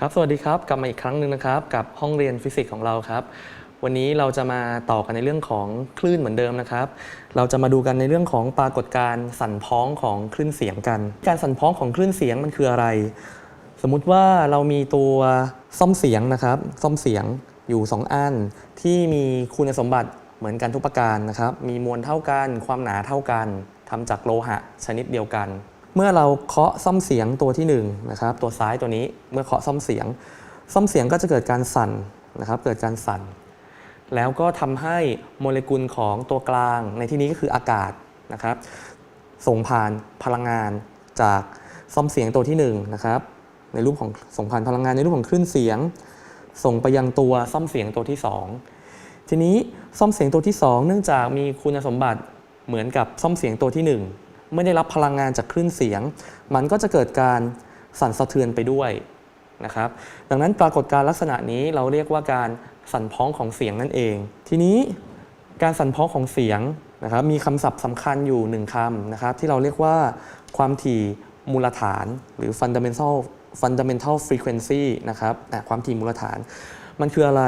ครับ สวัสดีครับ กลับมาอีกครั้งหนึ่งนะครับ กับห้องเรียนฟิสิกส์ของเราครับ วันนี้เราจะมาต่อกันในเรื่องของคลื่นเหมือนเดิมนะครับ เราจะมาดูกันในเรื่องของปรากฏการณ์สั่นพ้องของคลื่นเสียงกัน การสั่นพ้องของคลื่นเสียงมันคืออะไร สมมุติว่าเรามีตัวซ่อมเสียงนะครับ ซ่อมเสียงอยู่ 2 อัน ที่มีคุณสมบัติเหมือนกันทุกประการนะครับ มีมวลเท่ากัน ความหนาเท่ากันทำจากโลหะชนิดเดียวกัน เมื่อเราเคาะซ่อมเสียงตัวที่1นะครับตัวซ้ายตัวนี้เมื่อเคาะซ่อมเสียง ซ่อมเสียงก็จะเกิดการสั่นนะครับเกิดการสั่น แล้วก็ทำให้โมเลกุลของตัวกลางในที่นี้ก็คืออากาศนะครับส่งผ่านพลังงานจากซ่อมเสียงตัวที่1นะครับในรูปของส่งผ่านพลังงานในรูปของคลื่นเสียง ส่งไปยังตัวซ่อมเสียงตัวที่ 2 ทีนี้ซ่อมเสียงตัวที่ 2 เนื่องจากมีคุณสมบัติเหมือนกับซ่อมเสียงตัวที่ 1 ไม่ได้รับพลังงานจากคลื่นเสียง มันก็จะเกิดการสั่นสะเทือนไปด้วยนะครับดังนั้นปรากฏการลักษณะนี้เราเรียกว่าการสั่นพ้องของเสียงนั่นเอง ทีนี้การสั่นพ้องของเสียงนะครับมีคำศัพท์สำคัญอยู่หนึ่งคำนะครับที่เราเรียกว่าความถี่มูลฐาน หรือ fundamental fundamental frequency นะครับอะความถี่มูลฐาน มันคืออะไร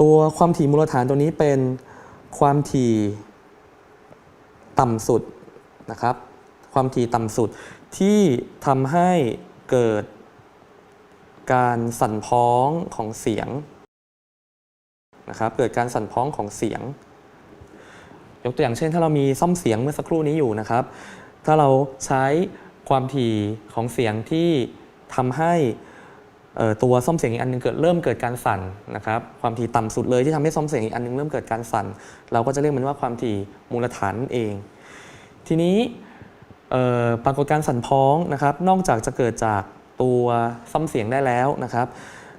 ตัวความถี่มูลฐานตัวนี้เป็นความถี่ต่ำสุด นะครับ ความถี่ต่ำสุดที่ทำให้เกิดการสั่นพ้องของเสียงนะครับ เกิดการสั่นพ้องของเสียง ยกตัวอย่างเช่น ถ้าเรามีซ่อมเสียงเมื่อสักครู่นี้อยู่นะครับ ถ้าเราใช้ความถี่ของเสียงที่ทำให้ตัวซ่อมเสียงอีกอันหนึงเกิดเริ่มเกิดการสั่นนะครับ ความถี่ต่ำสุดเลยที่ทำให้ซ่อมเสียงอีกอันหนึงเริ่มเกิดการสั่น เราก็จะเรียกมันว่าความถี่มูลฐานเอง ทีนี้ปรากฏการสั่นพ้องนะครับ นอกจากจะเกิดจากตัวซ่อมเสียงได้แล้วนะครับ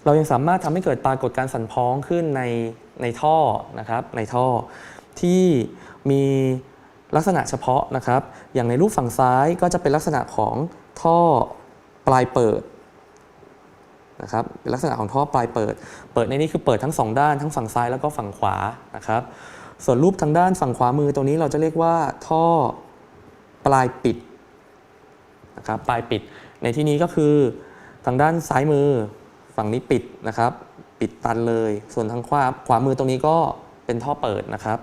เรายังสามารถทำให้เกิดปรากฏการสั่นพ้องขึ้นในในท่อนะครับ ในท่อที่มีลักษณะเฉพาะนะครับ อย่างในรูปฝั่งซ้ายก็จะเป็นลักษณะของท่อปลายเปิดนะครับเป็นลักษณะของท่อปลายเปิด เปิดในนี้คือเปิดทั้งสองด้านทั้งฝั่งซ้ายแล้วก็ฝั่งขวานะครับ ส่วนรูปทางด้านฝั่งขวามือตรงนี้เราจะเรียกว่าท่อ ปลายปิดนะครับปลายปิด ในที่นี้ก็คือทางด้านซ้ายมือฝั่งนี้ปิดนะครับ ปิดตันเลย ส่วนทางขวาขวามือตรงนี้ก็เป็นท่อเปิดนะครับ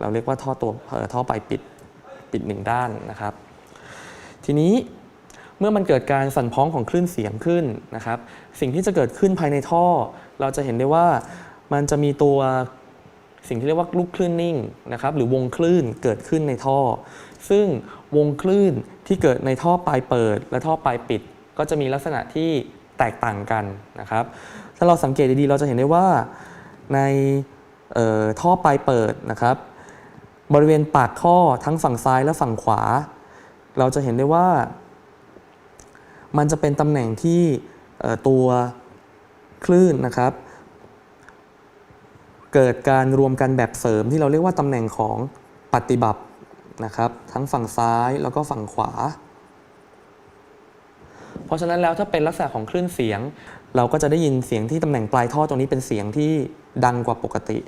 เราเรียกว่าท่อตัวเอ่อท่อปลายปิดปิดหนึ่งด้านนะครับ ทีนี้เมื่อมันเกิดการสั่นพ้องของคลื่นเสียงขึ้นนะครับ สิ่งที่จะเกิดขึ้นภายในท่อ เราจะเห็นได้ว่ามันจะมีตัวสิ่งที่เรียกว่าลูกคลื่นนิ่งนะครับ หรือวงคลื่นเกิดขึ้นในท่อซึ่งวงคลื่นที่เกิดในท่อปลายเปิด และท่อปลายปิด ก็จะมีลักษณะที่แตกต่างกันนะครับ ถ้าเราสังเกตดีๆ เราจะเห็นได้ว่าในออท่อปลายเปิดนะครับ บริเวณปากท่อทั้งฝั่งซ้ายและฝั่งขวา เราจะเห็นได้ว่า มันจะเป็นตำแหน่งที่ตัวคลื่นนะครับ เกิดการรวมกันแบบเสริมที่เราเรียกว่าตำแหน่งของปฏิบัติ นะครับ ทั้งฝั่งซ้ายแล้วก็ฝั่งขวา เพราะฉะนั้นแล้วถ้าเป็นลักษณะของคลื่นเสียง เราก็จะได้ยินเสียงที่ตำแหน่งปลายท่อตรงนี้เป็นเสียงที่ดังกว่าปกติ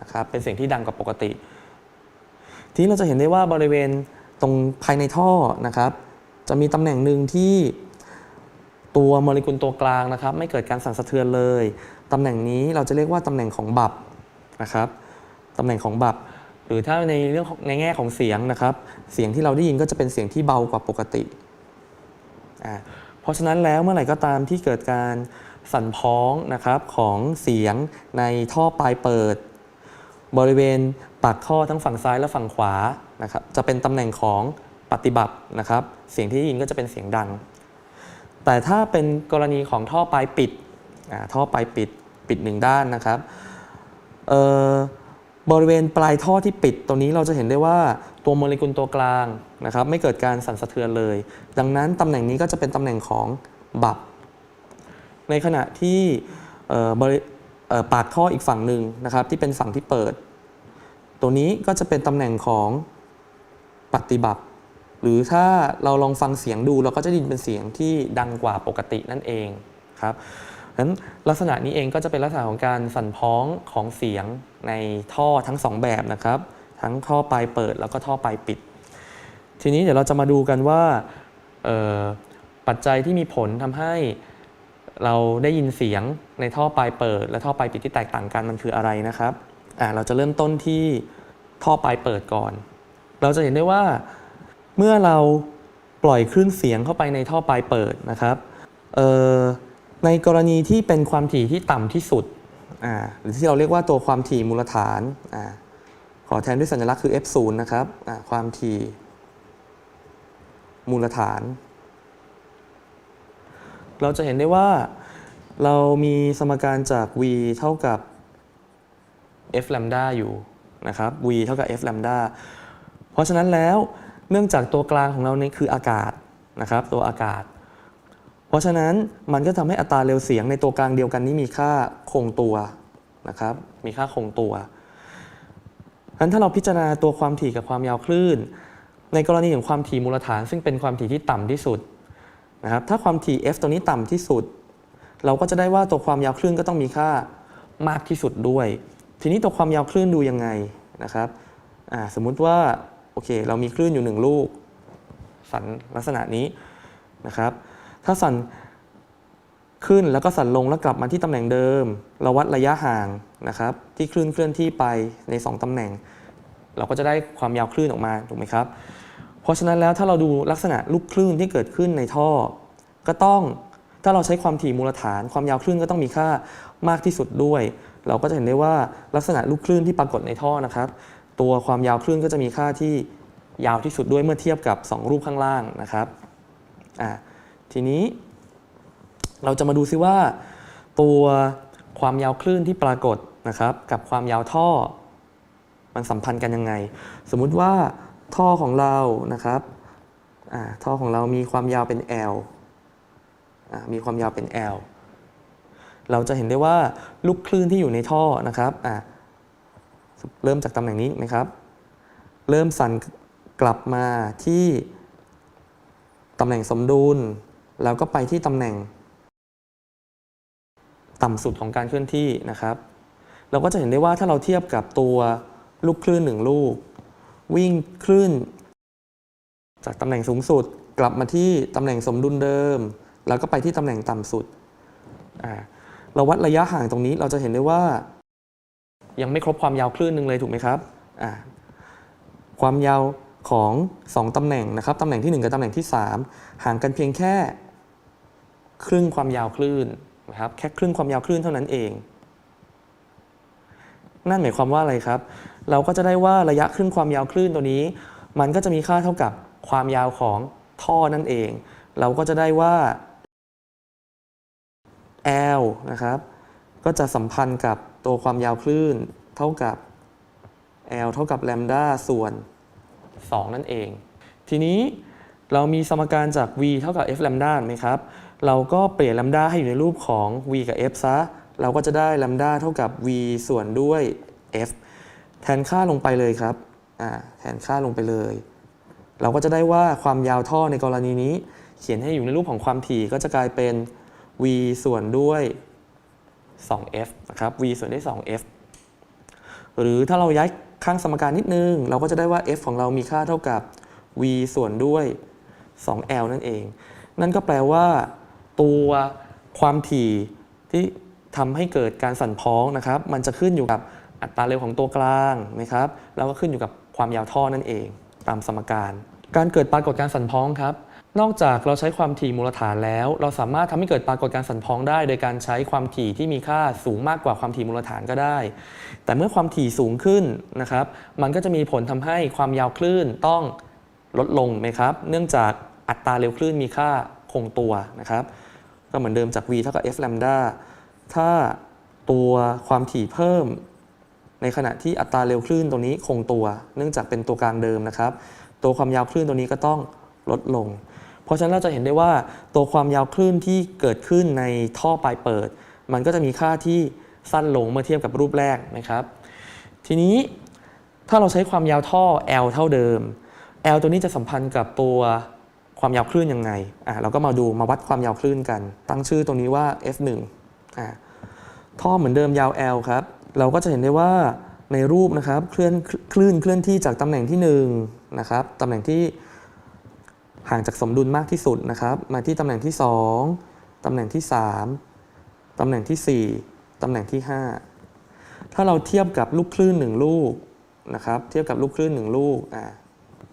นะครับเป็นเสียงที่ดังกว่าปกติ ทีนี้เราจะเห็นได้ว่าบริเวณตรงภายในท่อนะครับ จะมีตำแหน่งหนึ่งที่ตัวโมเลกุลตัวกลางนะครับ ไม่เกิดการสั่นสะเทือนเลย ตำแหน่งนี้เราจะเรียกว่าตำแหน่งของบับนะครับตำแหน่งของบับ รือถ้าในเรื่องในแง่ของเสียงนะครับ เสียงที่เราได้ยินก็จะเป็นเสียงที่เบากว่าปกติอ่าเพราะฉะนั้นแล้วเมื่อไหร่ก็ตามที่เกิดการสั่นพ้องนะครับของเสียงในท่อปลายเปิด บริเวณปากท่อทั้งฝั่งซ้ายและฝั่งขวานะครับจะเป็นตำแหน่งของปฏิบัตินะครับ เสียงที่ได้ยินก็จะเป็นเสียงดัง แต่ถ้าเป็นกรณีของท่อปลายปิดท่อปลายปิดปิดหนึ่งด้านนะครับเอ่อ บริเวณปลายท่อที่ปิดตรงนี้เราจะเห็นได้ว่าตัวโมเลกุลตัวกลางนะครับไม่เกิดการสั่นสะเทือนเลย ดังนั้นตำแหน่งนี้ก็จะเป็นตำแหน่งของบับ ในขณะที่ปากท่ออีกฝั่งหนึ่งนะครับที่เป็นฝั่งที่เปิด ตัวนี้ก็จะเป็นตำแหน่งของปฏิบัติ หรือถ้าเราลองฟังเสียงดูเราก็จะได้ยินเป็นเสียงที่ดังกว่าปกตินั่นเองครับ นั้นลักษณะนี้เองก็จะเป็นลักษณะของการสั่นพ้องของเสียงในท่อทั้งสองแบบนะครับ ทั้งท่อปลายเปิดแล้วก็ท่อปลายปิด ทีนี้เดี๋ยวเราจะมาดูกันว่าปัจจัยที่มีผลทำให้เราได้ยินเสียงในท่อปลายเปิด และท่อปลายปิดที่แตกต่างกันมันคืออะไรนะครับเราจะเริ่มต้นที่ท่อปลายเปิดก่อน เราจะเห็นได้ว่าเมื่อเราปล่อยคลื่นเสียงเข้าไปในท่อปลายเปิดนะครับ เในกรณีที่เป็นความถี่ที่ต่ำที่สุด หรือที่เราเรียกว่าตัวความถี่มูลฐานอขอแทนด้วยสัญลักษณ์คือ f0 นะครับ ความถี่มูลฐาน เราจะเห็นได้ว่าเรามีสมการจาก v เท่ากับ f lambda อยู่นะครับ v เท่ากับ f lambda เพราะฉะนั้นแล้วเนื่องจากตัวกลางของเรานี่คืออากาศนะครับ ตัวอากาศ เพราะฉะนั้นมันก็ทำให้อัตราเร็วเสียงในตัวกลางเดียวกันนี้มีค่าคงตัวนะครับ มีค่าคงตัวงั้นถ้าเราพิจารณาตัวความถี่กับความยาวคลื่น ในกรณีของความถี่มูลฐาน ซึ่งเป็นความถี่ที่ต่ำที่สุดนะครับถ้าความถี่ f ตัวนี้ต่ำที่สุด เราก็จะได้ว่าตัวความยาวคลื่นก็ต้องมีค่ามากที่สุดด้วย ทีนี้ตัวความยาวคลื่นดูยังไงนะครับสมมุติว่าโอเคเรามีคลื่นอยู่หนึ่งลูก สันลักษณะนี้นะครับ ถ้าสั่นขึ้นแล้วก็สั่นลงแล้วกลับมาที่ตำแหน่งเดิม เราวัดระยะห่างนะครับ ที่คลื่นเคลื่อนที่ไปใน 2ตำแหน่ง เราก็จะได้ความยาวคลื่นออกมาถูกไหมครับ เพราะฉะนั้นแล้วถ้าเราดูลักษณะลูกคลื่นที่เกิดขึ้นในท่อ ก็ต้องถ้าเราใช้ความถี่มูลฐาน ความยาวคลื่นก็ต้องมีค่ามากที่สุดด้วย เราก็จะเห็นได้ว่าลักษณะลูกคลื่นที่ปรากฏในท่อนะครับ ตัวความยาวคลื่นก็จะมีค่าที่ยาวที่สุดด้วยเมื่อเทียบกับ 2 รูปข้างล่างนะครับอ่า ทีนี้เราจะมาดูซิว่า ตัวความยาวคลื่นที่ปรากฏนะครับ กับความยาวท่อ มันสัมพันธ์กันยังไง สมมุติว่าท่อของเรานะครับท่อของเรามีความยาวเป็น L มีความยาวเป็น L เราจะเห็นได้ว่าลูกคลื่นที่อยู่ในท่อนะครับเริ่มจากตำแหน่งนี้นะครับ เริ่มสั่นกลับมาที่ตำแหน่งสมดุล แล้วก็ไปที่ตำแหน่ง ต่ำสุดของการเคลื่อนที่นะครับ เราก็จะเห็นได้ว่าถ้าเราเทียบกับตัวลูกคลื่นหนึ่งลูก วิ่งคลื่น จากตำแหน่งสูงสุดกลับมาที่ตำแหน่งสมดุลเดิม แล้วก็ไปที่ตำแหน่งต่ำสุด เราวัดระยะห่างตรงนี้เราจะเห็นได้ว่า ยังไม่ครบความยาวคลื่นหนึ่งเลยถูกไหมครับ ความยาว ของ 2 ตำแหน่งนะครับตำแหน่งที่ 1 กับตำแหน่งที่ 3 ห่างกันเพียงแค่ครึ่งความยาวคลื่นนะครับแค่ครึ่งความยาวคลื่นเท่านั้นเอง นั่นหมายความว่าอะไรครับ เราก็จะได้ว่าระยะครึ่งความยาวคลื่นตัวนี้ มันก็จะมีค่าเท่ากับความยาวของท่อนั่นเอง เราก็จะได้ว่า L นะครับ ก็จะสัมพันธ์กับตัวความยาวคลื่น เท่ากับ L เท่ากับ lambda ส่วน 2 นั่นเอง ทีนี้เรามีสมการจาก v เท่ากับ f lambda ไหมครับ เราก็เปลี่ยน lambda ให้อยู่ในรูปของ v กับ f ซะ เราก็จะได้ lambda เท่ากับ v ส่วนด้วย f แทนค่าลงไปเลยครับ แทนค่าลงไปเลย เราก็จะได้ว่าความยาวท่อในกรณีนี้ เขียนให้อยู่ในรูปของความถี่ก็จะกลายเป็น v ส่วนด้วย 2f นะครับ v ส่วนด้วย 2f หรือถ้าเราย้าย ข้างสมการนิดนึง เราก็จะได้ว่า f ของเรามีค่าเท่ากับ v ส่วนด้วย 2l นั่นเอง นั่นก็แปลว่า ตัวความถี่ที่ทำให้เกิดการสั่นพ้องนะครับ มันจะขึ้นอยู่กับอัตราเร็วของตัวกลางนะครับ แล้วก็ขึ้นอยู่กับความยาวท่อนั่นเอง ตามสมการ การเกิดปรากฏการสั่นพ้องครับ นอกจากเราใช้ความถี่มูลฐานแล้ว เราสามารถทำให้เกิดปรากฏการณ์สั่นพ้องได้ โดยการใช้ความถี่ที่มีค่าสูงมากกว่าความถี่มูลฐานก็ได้ แต่เมื่อความถี่สูงขึ้นนะครับ มันก็จะมีผลทำให้ความยาวคลื่นต้องลดลงไหมครับ เนื่องจากอัตราเร็วคลื่นมีค่าคงตัวนะครับ ก็เหมือนเดิมจาก v เท่ากับ f lambda ถ้าตัวความถี่เพิ่ม ในขณะที่อัตราเร็วคลื่นตรงนี้คงตัว เนื่องจากเป็นตัวกลางเดิมนะครับ ตัวความยาวคลื่นตัวนี้ก็ต้องลดลง เพราะฉะนั้นเราจะเห็นได้ว่าตัวความยาวคลื่นที่เกิดขึ้นในท่อปลายเปิด มันก็จะมีค่าที่สั้นลงเมื่อเทียบกับรูปแรกนะครับ ทีนี้ถ้าเราใช้ความยาวท่อ L เท่าเดิม L ตัวนี้จะสัมพันธ์กับตัวความยาวคลื่นยังไงอะเราก็มาดูมาวัดความยาวคลื่นกัน ตั้งชื่อตรงนี้ว่า F1 อะท่อเหมือนเดิมยาว L ครับ เราก็จะเห็นได้ว่าในรูปนะครับเคลื่อนคลื่นเคลื่อนที่จากตำแหน่งที่1นะครับตำแหน่งที่ ห่างจากสมดุลมากที่สุดนะครับ มาที่ตำแหน่งที่ 2 ตำแหน่งที่ 3 ตำแหน่งทีสี่4 ตำแหน่งที่ 5 ถ้าเราเทียบกับลูกคลื่นหนึ่งลูกนะครับ เทียบกับลูกคลื่นหนึ่งลูกอ่า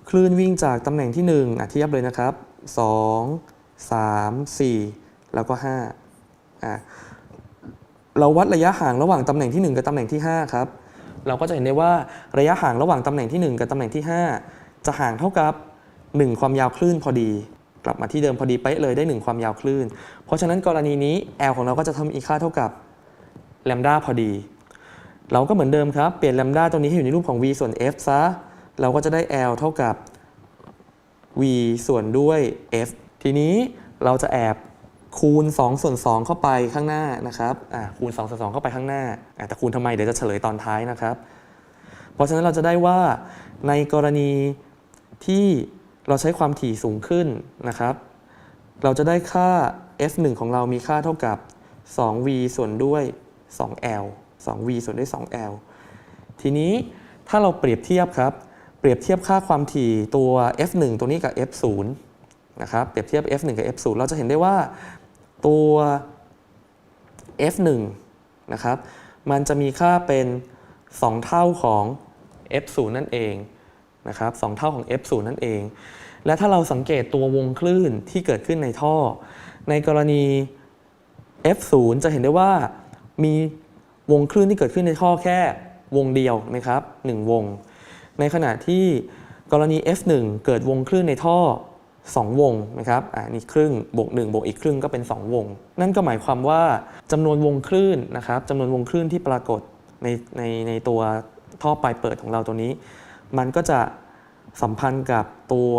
คลื่นวิ่งจากตำแหน่งที่1อะเทียบเลยนะครับ 2 3 4 แล้วก็5อ่าเราวัดระยะห่างระหว่างตำแหน่งที่ 1 กับตำแหน่งที่ 5 ครับ เราก็จะเห็นได้ว่าระยะห่างระหว่างตำแหน่งที่ 1 กับตำแหน่งที่ 5 จะห่างเท่ากับ 1 ความยาวคลื่นพอดี กลับมาที่เดิมพอดีเป๊ะเลยได้ 1 ความยาวคลื่น เพราะฉะนั้นกรณีนี้ L ของเราก็จะทำอีค่าเท่ากับแลมด้าพอดี เราก็เหมือนเดิมครับ เปลี่ยนแลมด้าตรงนี้ให้อยู่ในรูปของ v ส่วน f ซะ เราก็จะได้ L เท่ากับ v ส่วนด้วย f ทีนี้เราจะแอบคูณ 2 ส่วน 2 เข้าไปข้างหน้านะครับคูณ 2 ส่วน 2 เข้าไปข้างหน้า แต่คูณทำไมเดี๋ยวจะเฉลยตอนท้ายนะครับ เพราะฉะนั้นเราจะได้ว่าในกรณีที่ เราใช้ความถี่สูงขึ้นนะครับ เราจะได้ค่า f1 ของเรามีค่าเท่ากับ 2v ส่วนด้วย 2l 2v ส่วนด้วย 2l ทีนี้ถ้าเราเปรียบเทียบครับ เปรียบเทียบค่าความถี่ตัว f1 ตัวนี้กับ f0 นะครับ เปรียบเทียบ f1 กับ f0 เราจะเห็นได้ว่าตัว f1 นะครับ มันจะมีค่าเป็น 2 เท่าของ f0 นั่นเอง นะครับ2เท่าของ f0 นั่นเอง และถ้าเราสังเกตตัววงคลื่นที่เกิดขึ้นในท่อ ในกรณี f0 จะเห็นได้ว่ามีวงคลื่นที่เกิดขึ้นในท่อแค่วงเดียวนะครับ1วง ในขณะที่กรณี f1 เกิดวงคลื่นในท่อ 2 วงนะครับอ่านี่ครึ่งบวก1บวกอีกครึ่งก็เป็น 2 วง นั่นก็หมายความว่าจำนวนวงคลื่นนะครับจำนวนวงคลื่นที่ปรากฏในในในตัวท่อปลายเปิดของเราตัวนี้ มันก็จะสัมพันธ์กับตัว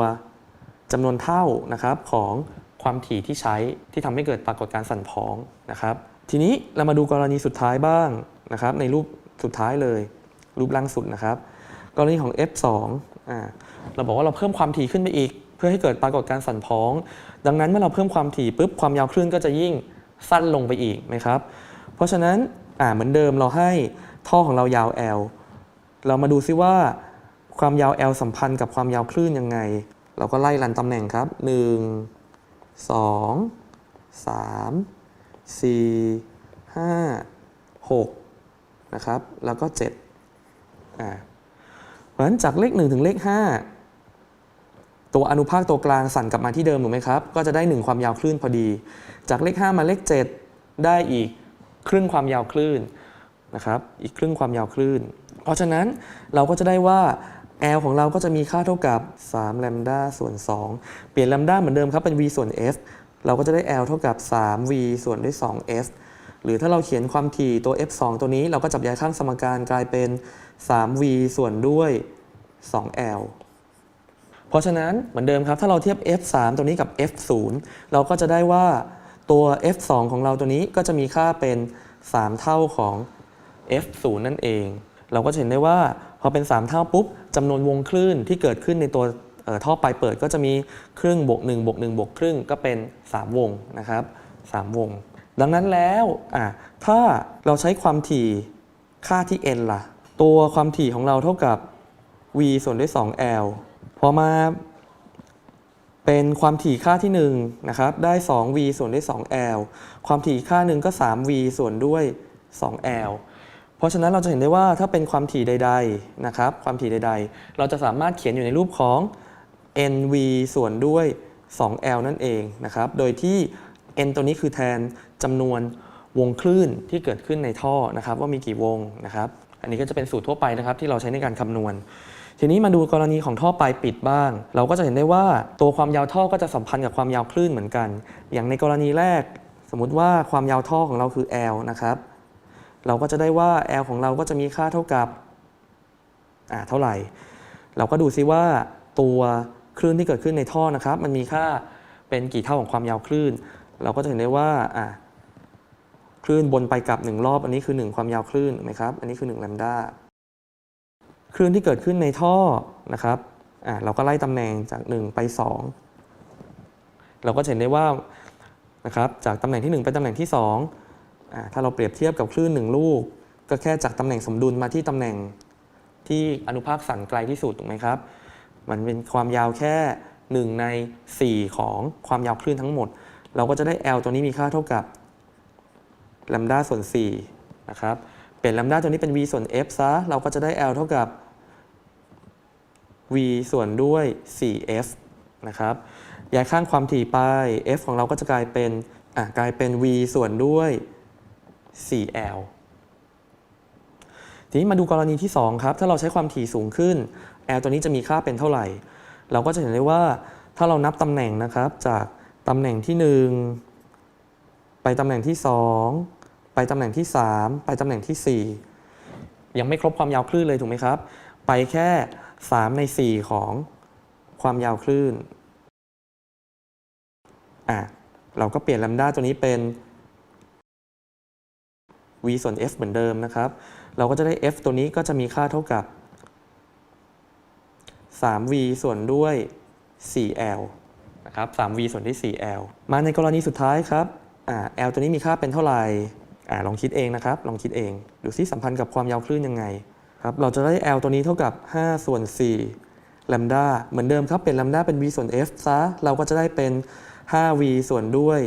จำนวนเท่านะครับของความถี่ที่ใช้ที่ทำให้เกิดปรากฏการสั่นพ้องนะครับ ทีนี้เรามาดูกรณีสุดท้ายบ้างนะครับ ในรูปสุดท้ายเลย รูปล่างสุดนะครับ กรณีของ f2 อ่าเราบอกว่าเราเพิ่มความถี่ขึ้นไปอีก เพื่อให้เกิดปรากฏการสั่นพ้อง ดังนั้นเมื่อเราเพิ่มความถี่ปุ๊บความยาวคลื่นก็จะยิ่งสั้นลงไปอีกนะครับ เพราะฉะนั้นอ่าเหมือนเดิมเราให้ท่อของเรายาว L เรามาดูซิว่า ความยาว L สัมพันธ์กับความยาวคลื่นยังไง เราก็ไล่รันตำแหน่งครับ 1 2 3 4 5 6 นะครับ แล้วก็ 7 อ่า เพราะฉะนั้นจากเลข 1 ถึงเลข 5 ตัวอนุภาคตัวกลางสั่นกลับมาที่เดิมถูกไหมครับ ก็จะได้ 1 ความยาวคลื่นพอดี จากเลข 5 มาเลข 7 ได้อีกครึ่งความยาวคลื่นนะครับ อีกครึ่งความยาวคลื่น เพราะฉะนั้นเราก็จะได้ว่า L ของเราก็จะมีค่าเท่ากับ3แลมด้าส่วน 2 เปลี่ยนแลมด้าเหมือนเดิมครับเป็น v ส่วน f เราก็จะได้ L เท่ากับ 3v ส่วนด้วย 2f หรือถ้าเราเขียนความถี่ตัว f2 ตัวนี้เราก็จับย้ายข้างสมการกลายเป็น 3v ส่วนด้วย 2l เพราะฉะนั้นเหมือนเดิมครับ ถ้าเราเทียบ f3 ตัวนี้กับ f0 เราก็จะได้ว่าตัว f2 ของเราตัวนี้ก็จะมีค่าเป็น 3 เท่าของ f0 นั่นเอง เราก็จะเห็นได้ว่าพอเป็น 3 เท่าปุ๊บจำนวนวงคลื่นที่เกิดขึ้นในตัวท่อปลายเปิดก็จะมีครึ่งบวก1บวก1บวกครึ่งก็เป็น 3 วงนะครับ3วง ดังนั้นแล้วถ้าเราใช้ความถี่ค่าที่ n ล่ะ ตัวความถี่ของเราเท่ากับ v ส่วนด้วย 2l พอมาเป็นความถี่ค่าที่1นะครับได้ 2v ส่วนด้วย 2l ความถี่ค่าหนึ่งก็ 3v ส่วนด้วย 2l เพราะฉะนั้นเราจะเห็นได้ว่าถ้าเป็นความถี่ใดๆนะครับความถี่ใด ๆ เราจะสามารถเขียนอยู่ในรูปของ nv ส่วนด้วย 2l นั่นเองนะครับโดยที่ n ตัวนี้คือแทนจำนวนวงคลื่นที่เกิดขึ้นในท่อนะครับว่ามีกี่วงนะครับอันนี้ก็จะเป็นสูตรทั่วไปนะครับที่เราใช้ในการคำนวณ ทีนี้มาดูกรณีของท่อปลายปิดบ้าง เราก็จะเห็นได้ว่าตัวความยาวท่อก็จะสัมพันธ์กับความยาวคลื่นเหมือนกัน อย่างในกรณีแรก สมมุติว่าความยาวท่อของเราคือ L นะครับ เราก็จะได้ว่า L ของเราก็จะมีค่าเท่ากับอ่าเท่าไหร่ เราก็ดูซิว่าตัวคลื่นที่เกิดขึ้นในท่อนะครับ มันมีค่าเป็นกี่เท่าของความยาวคลื่น เราก็จะเห็นได้ว่าอ่าคลื่นบนไปกลับ 1 รอบ อันนี้คือ 1 ความยาวคลื่นนะครับ อันนี้คือ1แลมด้าคลื่นที่เกิดขึ้นในท่อนะครับอ่าเราก็ไล่ตำแหน่งจาก 1 ไป 2 เราก็จะเห็นได้ว่านะครับจากตำแหน่งที่ 1 ไปตำแหน่งที่2อ่า ถ้าเราเปรียบเทียบกับคลื่น1ลูก ก็แค่จากตำแหน่งสมดุลมาที่ตำแหน่งที่อนุภาคสั่นไกลที่สุดถูกไหมครับ มันเป็นความยาวแค่ 1 ใน 4 ของความยาวคลื่นทั้งหมด เราก็จะได้ L ตัวนี้มีค่าเท่ากับล a มดาส่วน4นะครับเปลี่ยนล a มดาตัวนี้เป็น v ส่วน f ซะ เราก็จะได้ L เท่ากับ v ส่วนด้วย 4f นะครับย้ายข้างความถี่ไป f ของเราก็จะกลายเป็นอะกลายเป็น v ส่วนด้วย 4l ทีนี้มาดูกรณีที่ 2 ครับ ถ้าเราใช้ความถี่สูงขึ้น l ตัวนี้จะมีค่าเป็นเท่าไหร่ เราก็จะเห็นได้ว่าถ้าเรานับตำแหน่งนะครับ จากตำแหน่งที่ 1 ไปตำแหน่งที่ 2 ไปตำแหน่งที่ 3 ไปตำแหน่งที่ 4 ยังไม่ครบความยาวคลื่นเลยถูกไหมครับ ไปแค่ 3 ใน 4 ของความยาวคลื่นอะเราก็เปลี่ยน lambda ตัวนี้เป็น v ส่วน f เหมือนเดิมนะครับ เราก็จะได้ f ตัวนี้ก็จะมีค่าเท่ากับ 3v ส่วนด้วย 4l นะครับ 3v ส่วนด้วย 4l มาในกรณีสุดท้ายครับอ่า l ตัวนี้มีค่าเป็นเท่าไหร่ลองคิดเองนะครับ ลองคิดเอง ดูซิสัมพันธ์กับความยาวคลื่นยังไงครับ เราจะได้ l ตัวนี้เท่ากับ 5 ส่วน4 lambda เหมือนเดิมครับเป็น lambda เป็น v ส่วน f ซะ เราก็จะได้เป็น 5v ส่วนด้วย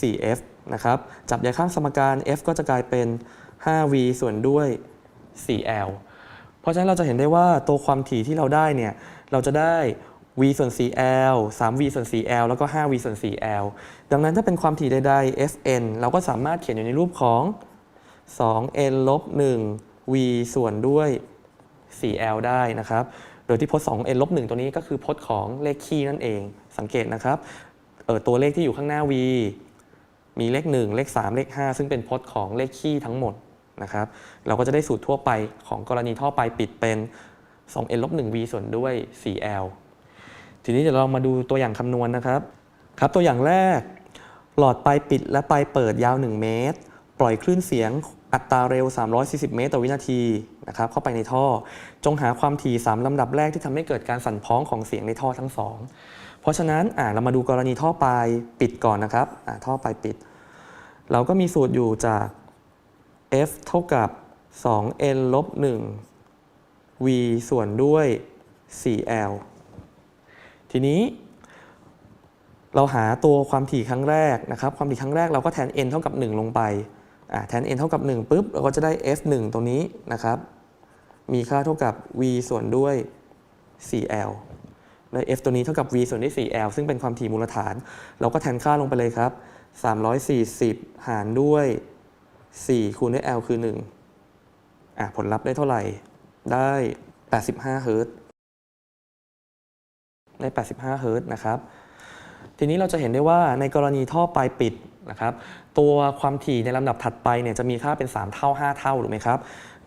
4f นะครับจับย้ายข้างสมการ f ก็จะกลายเป็น 5v ส่วนด้วย 4l เพราะฉะนั้นเราจะเห็นได้ว่าตัวความถี่ที่เราได้เนี่ยเราจะได้ v ส่วน 4l 3v ส่วน 4l แล้วก็ 5v ส่วน 4l ดังนั้นถ้าเป็นความถี่ใดๆ fn เราก็สามารถเขียนอยู่ในรูปของ 2n ลบ 1v ส่วนด้วย 4l ได้นะครับ โดยที่พจน์ 2n ลบ 1 ตัวนี้ก็คือพจน์ของเลขคี่นั่นเอง สังเกตนะครับออตัวเลขที่อยู่ข้างหน้า v มีเลข 1 เลข 3 เลข 5 ซึ่งเป็นพจน์ของเลขคี่ทั้งหมดนะครับเราก็จะได้สูตรทั่วไปของกรณีท่อปลายปิดเป็น 2n ลบ 1v ส่วนด้วย 4l ทีนี้เดี๋ยวเรามาดูตัวอย่างคำนวณนะครับครับ ตัวอย่างแรก หลอดปลายปิดและปลายเปิดยาว 1 เมตร ปล่อยคลื่นเสียงอัตราเร็ว 340 เมตรต่อวินาทีนะครับเข้าไปในท่อ จงหาความถี่ 3 ลำดับแรกที่ทำให้เกิดการสั่นพ้องของเสียงในท่อทั้งสอง เพราะฉะนั้นเรามาดูกรณีท่อปลายปิดก่อนนะครับท่อปลายปิด เราก็มีสูตรอยู่จาก f เท่ากับ 2n ลบ 1 v ส่วนด้วย 4l ทีนี้ เราหาตัวความถี่ครั้งแรกนะครับ ความถี่ครั้งแรกเราก็แทน n เท่ากับ 1 ลงไปแทน n เท่ากับ 1ปุ๊บเราก็จะได้ f 1ตัวนี้นะครับ มีค่าเท่ากับ v ส่วนด้วย 4l และ f ตัวนี้เท่ากับ v ส่วนด้วย 4l ซึ่งเป็นความถี่มูลฐาน เราก็แทนค่าลงไปเลยครับ 340 หารด้วย 4 คูณด้วย l คือ 1 อะผลลัพธ์ได้เท่าไหร่ ได้ 85 เฮิรตซ์ได้ 85 เฮิรตซ์นะครับ ทีนี้เราจะเห็นได้ว่าในกรณีท่อปลายปิดนะครับ ตัวความถี่ในลำดับถัดไปเนี่ยจะมีค่าเป็น 3 เท่า 5 เท่าถูกไหมครับ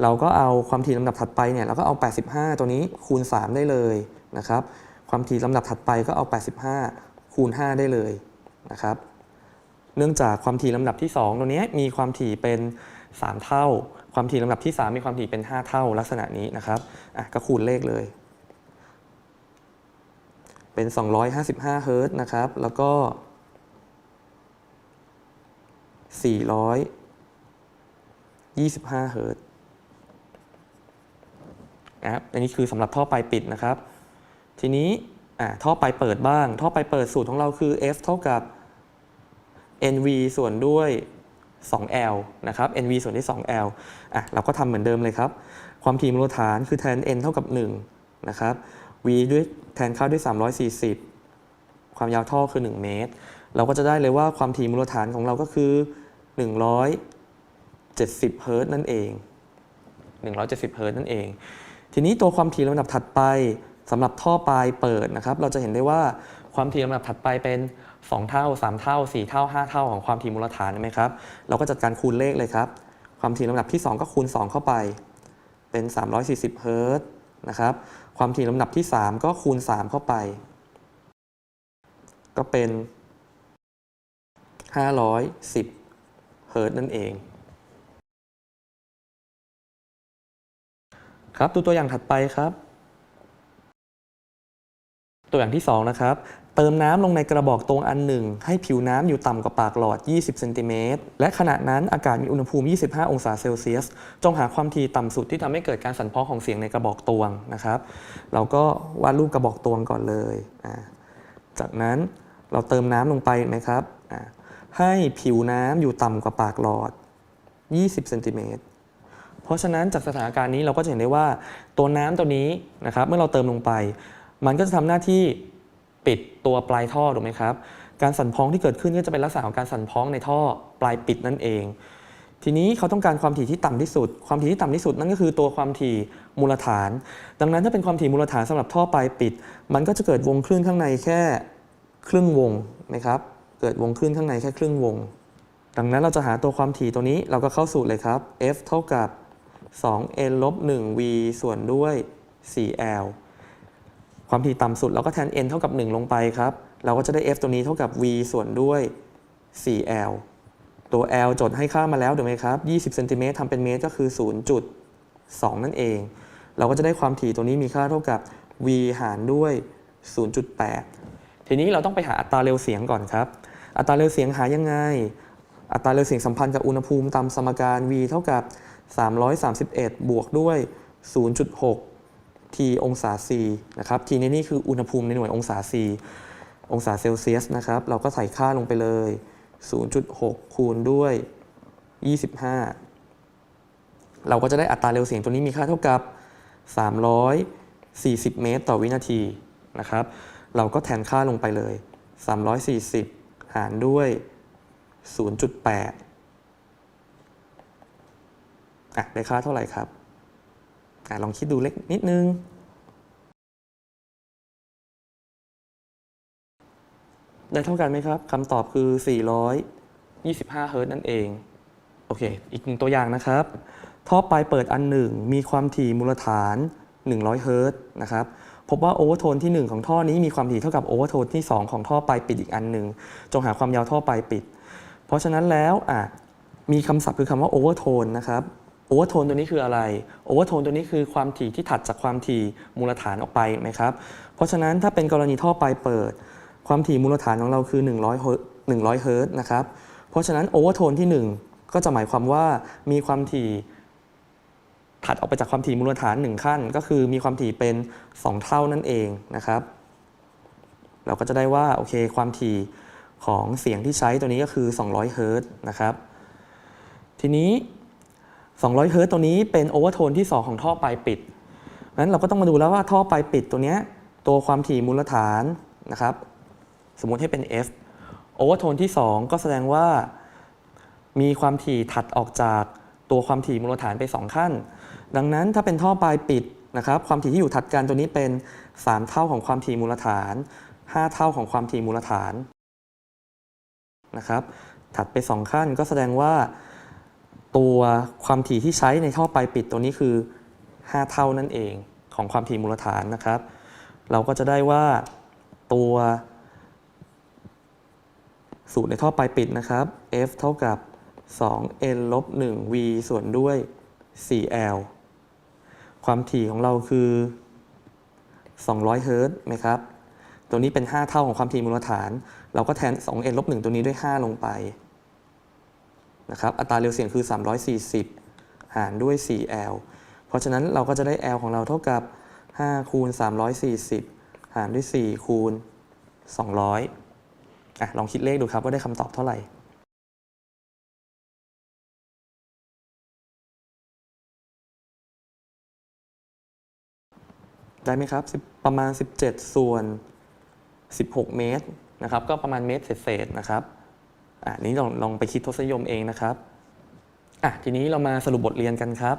เราก็เอาความถี่ลำดับถัดไปเนี่ยเราก็เอา 85 ตัวนี้คูณ 3 ได้เลยนะครับ ความถี่ลำดับถัดไปก็เอา 85 คูณ 5 ได้เลยนะครับ เนื่องจากความถี่ลำดับที่ 2 ตัวนี้มีความถี่เป็น 3 เท่า ความถี่ลำดับที่ 3 มีความถี่เป็น 5 เท่าลักษณะนี้นะครับอะก็คูณเลขเลย เป็น 255 เฮิรต์นะครับ แล้วก็ 425 เฮิรตซ์นะครับอันนี้คือสำหรับท่อปลายปิดนะครับ ทีนี้ท่อไปเปิดบ้าง ท่อไปเปิดสูตรของเราคือ F เท่ากับ NV ส่วนด้วย 2L นะครับ NV ส่วนด้วย 2L อะเราก็ทำเหมือนเดิมเลยครับ ความถี่มูลฐานคือแทน N เท่ากับ 1 นะครับ V ด้วยแทนค่าด้วย 340 ความยาวท่อคือ 1 เมตร เราก็จะได้เลยว่าความถี่มูลฐานของเราก็คือ 170 เฮิรต์นั่นเอง 170 เฮิรต์นั่นเอง ทีนี้ตัวความถี่ลำดับถัดไป สำหรับท่อปลายเปิดนะครับ เราจะเห็นได้ว่าความถี่ลำดับถัดไปเป็น 2 เท่า 3 เท่า 4 เท่า 5 เท่าของความถี่มูลฐานใช่ไหมครับ เราก็จัดการคูณเลขเลยครับ ความถี่ลำดับที่ 2 ก็คูณ 2 เข้าไป เป็น 340 เฮิรตซ์นะครับ ความถี่ลำดับที่ 3 ก็คูณ 3 เข้าไป ก็เป็น 510 เฮิรตซ์นั่นเองครับดูตัวอย่างถัดไปครับ ตัวอย่างที่ 2 นะครับ เติมน้ำลงในกระบอกตวงอันหนึ่ง ให้ผิวน้ำอยู่ต่ำกว่าปากหลอด 20 เซนติเมตร และขณะนั้นอากาศมีอุณหภูมิ 25 องศาเซลเซียส จงหาความถี่ต่ำสุดที่ทำให้เกิดการสั่นพ้องของเสียงในกระบอกตวงนะครับ เราก็วาดรูปกระบอกตวงก่อนเลย จากนั้นเราเติมน้ำลงไปไหมครับ ให้ผิวน้ำอยู่ต่ำกว่าปากหลอด 20 เซนติเมตรเพราะฉะนั้นจากสถานการณ์นี้เราก็จะเห็นได้ว่าตัวน้ำตัวนี้นะครับเมื่อเราเติมลงไป มันก็จะทำหน้าที่ปิดตัวปลายท่อถูกไหมครับ การสั่นพ้องที่เกิดขึ้นก็จะเป็นลักษณะของการสั่นพ้องในท่อปลายปิดนั่นเอง ทีนี้เขาต้องการความถี่ที่ต่ำที่สุด ความถี่ที่ต่ำที่สุดนั่นก็คือตัวความถี่มูลฐาน ดังนั้นถ้าเป็นความถี่มูลฐานสำหรับท่อปลายปิด มันก็จะเกิดวงคลื่นข้างในแค่ครึ่งวงนะครับ เกิดวงคลื่นข้างในแค่ครึ่งวง ดังนั้นเราจะหาตัวความถี่ตัวนี้เราก็เข้าสูตรเลยครับ f เท่ากับ 2n ลบ 1v ส่วนด้วย 4l ความถี่ต่ำสุดเราก็แทน n เท่ากับ 1 ลงไปครับ เราก็จะได้ f ตัวนี้เท่ากับ v ส่วนด้วย 4l ตัว l จดให้ค่ามาแล้วถูกไหมครับ 20เซนติเมตรทำเป็นเมตรก็คือ 0.2 นั่นเอง เราก็จะได้ความถี่ตัวนี้มีค่าเท่ากับ v หารด้วย 0.8 ทีนี้เราต้องไปหาอัตราเร็วเสียงก่อนครับ อัตราเร็วเสียงหายังไง อัตราเร็วเสียงสัมพันธ์กับอุณหภูมิตามสมการ v เท่ากับ 331 บวกด้วย 0.6 t องศา c นะครับ t ในนี่คืออุณหภูมิในหน่วยองศา c องศาเซลเซียสนะครับ เราก็ใส่ค่าลงไปเลย 0.6 คูณด้วย 25 เราก็จะได้อัตราเร็วเสียงตัวนี้มีค่าเท่ากับ 340 เมตร ต่อวินาทีนะครับ เราก็แทนค่าลงไปเลย 340 หารด้วย 0.8อะได้ค่าเท่าไหร่ครับ อ่ลองคิดดูเล็กนิดนึง ได้เท่ากันไหมครับคำตอบคือ 425 เฮิร์ตนั่นเอง โอเค อีกหนึ่งตัวอย่างนะครับ ท่อปลายเปิดอันหนึ่ง มีความถี่มูลฐาน 100 เฮิร์ตนะครับพบว่าโอเวอร์โทนที่ 1 ของท่อนี้มีความถี่เท่ากับโอเวอร์โทนที่ 2 ของท่อปลายปิดอีกอันหนึ่ง จงหาความยาวท่อปลายปิด เพราะฉะนั้นแล้วอะมีคำศัพท์คือคำว่าโอเวอร์โทนนะครับ โอเวอร์โทนตัวนี้คืออะไรโอเวอร์โทนตัวนี้คือความถี่ที่ถัดจากความถี่มูลฐานออกไปไหมครับ เพราะฉะนั้นถ้าเป็นกรณีท่อปลายเปิด ความถี่มูลฐานของเราคือ 100เฮิร์ตซ์100เฮิรตนะครับ เพราะฉะนั้นโอเวอร์โทนที่ 1 ก็จะหมายความว่ามีความถี่ถัดออกไปจากความถี่มูลฐาน 1 ขั้น ก็คือมีความถี่เป็น 2 เท่านั่นเองนะครับ เราก็จะได้ว่าโอเคความถี่ของเสียงที่ใช้ตัวนี้ก็คือ 200เฮิรต์นะครับ ทีนี้ 200เฮิร์ตตัวนี้เป็นโอเวอร์โทนที่ 2 ของท่อปลายปิดนั้นเราก็ต้องมาดูแล้วว่าท่อปลายปิดตัวเนี้ยตัวความถี่มูลฐานนะครับ สมมุติให้เป็น f โอเวอร์โทนที่ 2 ก็แสดงว่า มีความถี่ถัดออกจากตัวความถี่มูลฐานไป 2 ขั้น ดังนั้นถ้าเป็นท่อปลายปิดนะครับความถี่ที่อยู่ถัดกันตัวนี้เป็น 3 เท่าของความถี่มูลฐาน 5 เท่าของความถี่มูลฐานนะครับถัดไป 2 ขั้นก็แสดงว่า ตัวความถี่ที่ใช้ในท่อปลายปิดตัวนี้คือ 5 เท่านั่นเองของความถี่มูลฐานนะครับ เราก็จะได้ว่าตัวสูตรในท่อปลายปิดนะครับ F เท่ากับ 2n ลบ 1v ส่วนด้วย 4l ความถี่ของเราคือ 200 เฮิรต์ไหมครับ ตัวนี้เป็น 5 เท่าของความถี่มูลฐาน เราก็แทน 2n ลบ 1 ตัวนี้ด้วย 5 ลงไป นะครับอัตราเร็วเสียงคือ 340 หารด้วย 4l เพราะฉะนั้นเราก็จะได้ l ของเราเท่ากับ 5 คูณ 340 หารด้วย 4 คูณ 200อะลองคิดเลขดูครับว่าได้คำตอบเท่าไหร่ได้ไหมครับ ประมาณ 17 ส่วน 16 เมตรนะครับ ก็ประมาณเมตรเศษๆนะครับ อะนี้ลองลองไปคิดทศนิยมเองนะครับอะทีนี้เรามาสรุปบทเรียนกันครับ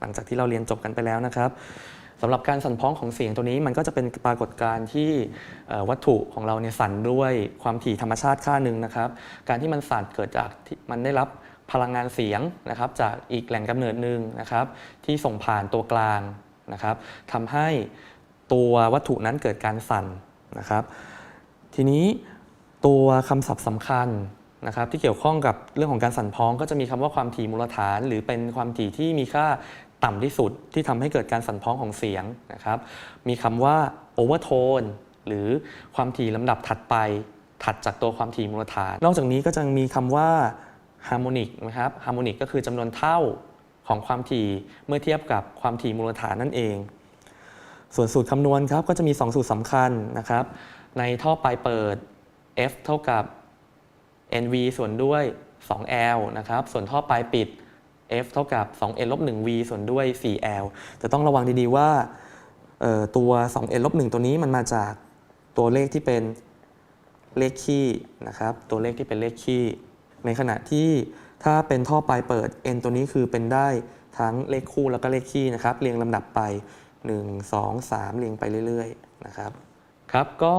หลังจากที่เราเรียนจบกันไปแล้วนะครับสำหรับการสั่นพ้องของเสียงตัวนี้มันก็จะเป็นปรากฏการณ์ที่วัตถุของเราเนี่ยสั่นด้วยความถี่ธรรมชาติค่าหนึ่งนะครับ การที่มันสั่นเกิดจากที่มันได้รับพลังงานเสียงนะครับ จากอีกแหล่งกำเนิดหนึ่งนะครับ ที่ส่งผ่านตัวกลางนะครับทำให้ตัววัตถุนั้นเกิดการสั่นนะครับ ทีนี้ตัวคำศัพท์สำคัญ นะครับที่เกี่ยวข้องกับเรื่องของการสั่นพ้องก็จะมีคำว่าความถี่มูลฐาน หรือเป็นความถี่ที่มีค่าต่ำที่สุดที่ทำให้เกิดการสั่นพ้องของเสียงนะครับมีคำว่าโอเวอร์โทนหรือความถี่ลำดับถัดไปถัดจากตัวความถี่มูลฐาน นอกจากนี้ก็จะมีคำว่าฮาร์โมนิกนะครับฮาร์โมนิกก็คือจำนวนเท่าของความถี่เมื่อเทียบกับความถี่มูลฐานนั่นเอง ส่วนสูตรคำนวณครับก็จะมี 2 สูตรสำคัญนะครับ ในท่อปลายเปิด F เท่ากับ NV ส่วนด้วย 2L นะครับ ส่วนท่อปลายปิด F เท่ากับ 2N ลบ 1V ส่วนด้วย 4L จะต้องระวังดีๆว่าตัว 2N ลบ 1 ตัวนี้มันมาจากตัวเลขที่เป็นเลขคี่นะครับ ตัวเลขที่เป็นเลขคี่ในขณะที่ถ้าเป็นท่อปลายเปิด N ตัวนี้คือเป็นได้ทั้งเลขคู่แล้วก็เลขคี่นะครับ เรียงลำดับไป 1 2 3 เรียงไปเรื่อยๆนะครับ ครับก็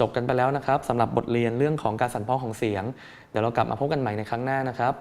จบกันไปแล้วนะครับสำหรับบทเรียนเรื่องของการสั่นพ้อของเสียง เดี๋ยวเรากลับมาพบกันใหม่ในครั้งหน้านะครับ